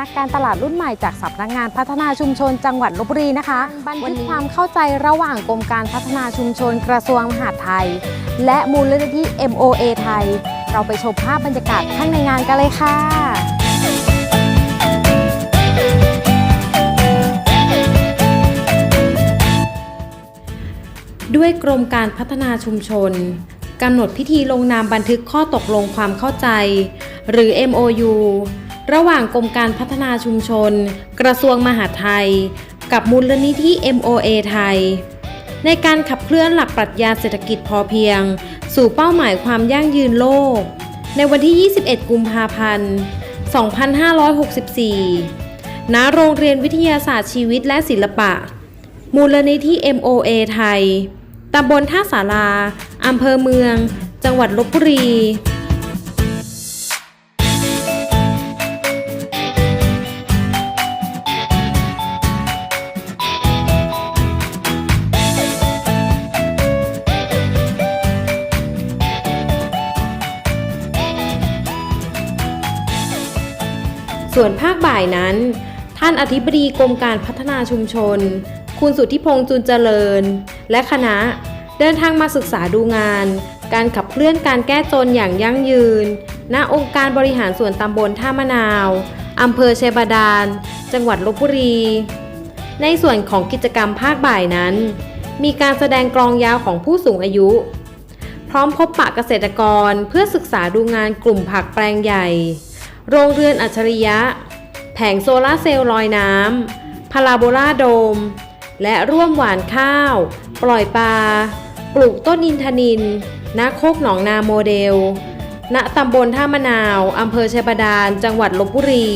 นักการตลาดรุ่นใหม่จากสำนักงานพัฒนาชุมชนจังหวัดลบบุรีนะคะบันทึกความเข้าใจระหว่างกรมการพัฒนาชุมชนกระทรวงมหาดไทย และมูลนิธิ MOA ไทย เราไปชมภาพบรรยากาศข้างในงานกันเลยค่ะด้วยกรมการพัฒนาชุมชนกำหนดพิธีลงนามบันทึกข้อตกลงความเข้าใจ หรือ MOU ระหว่างกรมการพัฒนาชุมชน กระทรวงมหาดไทย กับมูลนิธิ MOA ไทย ในการขับเคลื่อนหลักปรัชญาเศรษฐกิจพอเพียง สู่เป้าหมายความยั่งยืนโลก ในวันที่ 21 กุมภาพันธ์ 2564 ณ โรงเรียนวิทยาศาสตร์ชีวิตและศิลปะ มูลนิธิ MOA ไทย ตำบลท่าสาราอำเภอเมือง จังหวัดลบบุรี ส่วนภาคบ่ายนั้น ท่านอธิบดีกรมการพัฒนาชุมชน คุณสุทธิพงษ์จุนเจริญ และคณะ เดินทางมาศึกษาดูงาน การขับเคลื่อนการแก้จนอย่างยั่งยืน ณองค์การบริหารส่วนตำบลท่ามะนาวอำเภอเชบาดาลจังหวัดลบบุรี ในส่วนของกิจกรรมภาคบ่ายนั้น มีการแสดงกลองยาวของผู้สูงอายุ พร้อมพบปะเกษตรกรเพื่อศึกษาดูงานกลุ่มผักแปลงใหญ่ โรงเรือนอัจฉริยะ แผงโซลาร์เซลล์ลอยน้ำพาราโบลาโดม และร่วมหวานข้าว ปล่อยปลา ปลูกต้นอินทนินณโคกหนองนาโมเดล ณตำบลท่ามะนาว อำเภอชัยบาดาล จังหวัดลบบุรี